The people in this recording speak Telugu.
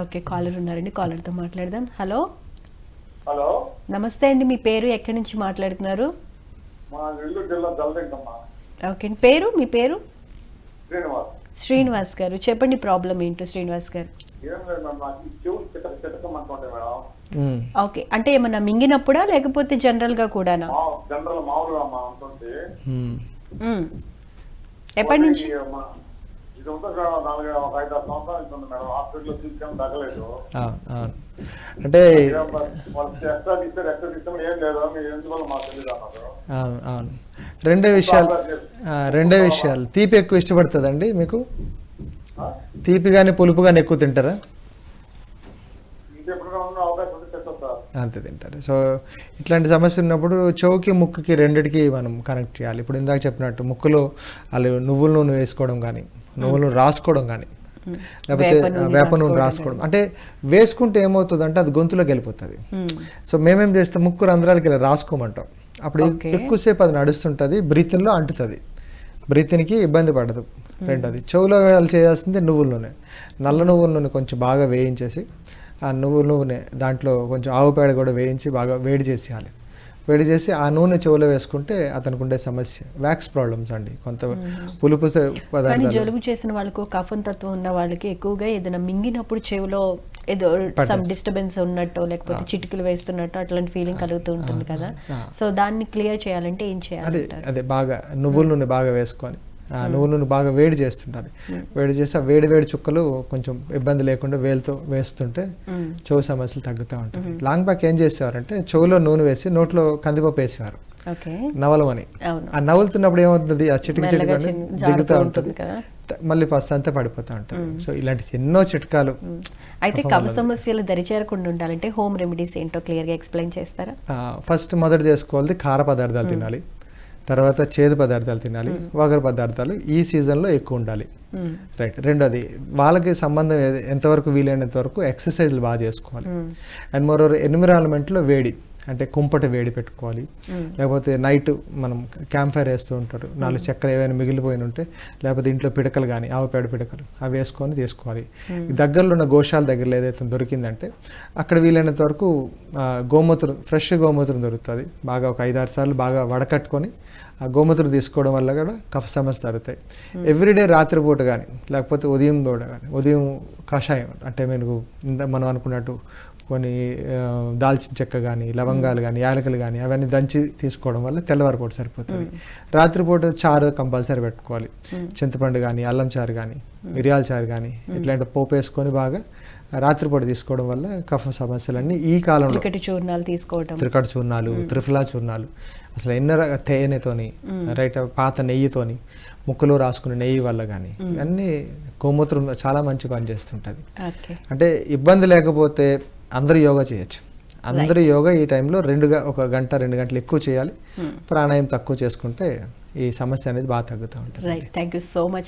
ఓకే కాలర్ ఉన్నారండి. కాలర్తో మాట్లాడదాం. హలో హలో నమస్తే అండి మీ పేరు ఎక్కడి నుంచి మాట్లాడుతున్నారు? ఓకే అండి. పేరు మీ పేరు? శ్రీనివాస్. శ్రీనివాస్ గారు. చెప్పండి ప్రాబ్లం ఏంటో శ్రీనివాస్ గారు. ఓకే అంటే ఏమన్నా మింగినప్పుడా లేకపోతే జనరల్గా కూడానా? జనరల్. ఎప్పటి నుంచి? అంటే అవును రెండే విషయాలు రెండే విషయాలు. తీపి ఎక్కువ ఇష్టపడుతుందండి మీకు? తీపి కానీ పులుపు కానీ ఎక్కువ తింటారా? అంతే తింటారు. సో ఇట్లాంటి సమస్య ఉన్నప్పుడు చెవుకి ముక్కుకి రెండిటికి మనం కనెక్ట్ చేయాలి. ఇప్పుడు ఇందాక చెప్పినట్టు ముక్కులో వాళ్ళు నువ్వుల నూనె వేసుకోవడం కానీ నువ్వుల రాసుకోవడం కానీ లేకపోతే వేప నూనె రాసుకోవడం అంటే వేసుకుంటే ఏమవుతుందంటే అది గొంతులోకి వెళ్ళిపోతుంది. సో మేమేం చేస్తాం ముక్కు రంధ్రాలకి ఇలా రాసుకోమంటాం. అప్పుడు. ఎక్కువసేపు అది నడుస్తుంటుంది బ్రీతిన్లో అంటుతుంది. బ్రీతిన్కి ఇబ్బంది పడదు రెండోది చెవులో వాళ్ళు చేయాల్సింది నువ్వుల నూనె. నల్ల నువ్వుల నూనె కొంచెం బాగా వేయించేసి ఆ నువ్వుల నూనె దాంట్లో కొంచెం ఆవు పేడ కూడా వేయించి బాగా వేడి చేసేయాలి. వేడి చేసి ఆ నూనె చెవులో వేసుకుంటే అతనికి ఉండే సమస్య. వ్యాక్స్ ప్రాబ్లమ్స్ అండి. కొంత పులుపు కానీ జలుబు చేసిన వాళ్ళకు కఫం తత్వం ఉన్న వాళ్ళకి ఎక్కువగా ఏదైనా మింగినప్పుడు చెవిలో ఏదో సమ్. డిస్టర్బెన్స్ ఉన్నట్టు లేకపోతే చిటికలు వేస్తున్నట్టు అట్లాంటి ఫీలింగ్ కలుగుతూ ఉంటుంది కదా. సో దాన్ని క్లియర్ చేయాలంటే ఏం అదే చేయాలంటారు? అదే బాగా నువ్వుల నూనె బాగా వేసుకొని. ఆ నువ్వుల నూనె బాగా వేడి చేస్తుంటారు. వేడి చేసి ఆ వేడి వేడి చుక్కలు కొంచెం ఇబ్బంది లేకుండా వేలుతో వేస్తుంటే. చెవు సమస్యలు తగ్గుతూ ఉంటాయి. లాంగ్ బ్యాక్ ఏం చేసేవారంటే చెవులో నూనె వేసి నోట్లో కందిపప్పు వేసేవారు. నవలమని. ఆ నవ్వులుతున్నప్పుడు ఏమవుతుంది? ఆ చిటికి చిటికి దిగుతూ ఉంటుంది మళ్ళీ ఫస్ట్ అంతా పడిపోతూ ఉంటుంది. సో ఇలాంటి ఎన్నో చిట్కాలు అయితే కఫ సమస్యలు దరిచేరకుండా ఉండాలంటే హోమ్ రెమెడీస్ ఏంటో క్లియర్గా ఎక్స్ప్లెయిన్ చేస్తారా? ఫస్ట్ మొదట చేసుకోవాలి కార పదార్థాలు తినాలి. తర్వాత చేదు పదార్థాలు తినాలి వగరు పదార్థాలు ఈ సీజన్లో ఎక్కువ ఉండాలి. రైట్. రెండోది వాళ్ళకి సంబంధం ఎంతవరకు వీలైనంత వరకు ఎక్సర్సైజ్లు బాగా చేసుకోవాలి. అండ్ మరో ఎన్విరాన్మెంట్లో వేడి. అంటే కుంపటి వేడి పెట్టుకోవాలి. లేకపోతే నైట్ మనం క్యాంప్ ఫైర్ వేస్తూ ఉంటారు. నాలుగు చక్కెర ఏవైనా మిగిలిపోయిన ఉంటే లేకపోతే ఇంట్లో పిడకలు కానీ ఆవు పేడ పిడకలు అవి వేసుకొని తీసుకోవాలి. దగ్గరలో ఉన్న గోశాల దగ్గరలో ఏదైతే దొరికిందంటే అక్కడ వీలైనంత వరకు గోమూత్రం ఫ్రెష్ గోమూత్రం దొరుకుతుంది. బాగా ఒక ఐదారు సార్లు బాగా వడకట్టుకొని ఆ గోమూత్రం తీసుకోవడం వల్ల కూడా కఫ సమస్యలు తగ్గుతాయి. ఎవ్రీడే రాత్రిపూట కానీ లేకపోతే ఉదయం పూట కానీ ఉదయం కషాయం అంటే ఇంత మనం అనుకున్నట్టు కొన్ని దాల్చిన చెక్క కానీ లవంగాలు కానీ యాలకులు కానీ అవన్నీ దంచి తీసుకోవడం వల్ల తెల్లవారిపూట సరిపోతుంది. రాత్రిపూట చారు కంపల్సరీ పెట్టుకోవాలి. చింతపండు కానీ అల్లం చారు కానీ మిరియాల చారు కానీ ఇట్లాంటి పోపు వేసుకొని బాగా రాత్రిపూట తీసుకోవడం వల్ల కఫ సమస్యలన్నీ ఈ కాలంలో చూర్ణాలు తీసుకోవటం. త్రికట చూర్ణాలు త్రిఫలా చూర్ణాలు. అసలు ఎన్నో తేనెతోని రైట్ పాత నెయ్యితోని ముక్కులో రాసుకునే నెయ్యి వల్ల కానీ అన్నీ గోమూత్రం చాలా మంచి పని చేస్తుంటుంది. అంటే ఇబ్బంది లేకపోతే అందరూ యోగా చేయొచ్చు. అందరూ యోగా ఈ టైంలో రెండుగా ఒక గంట రెండు గంటలు ఎక్కువ చేయాలి. ప్రాణాయామం తక్కువ చేసుకుంటే ఈ సమస్య అనేది బాగా తగ్గుతూ ఉంటుంది థ్యాంక్ యూ సో మచ్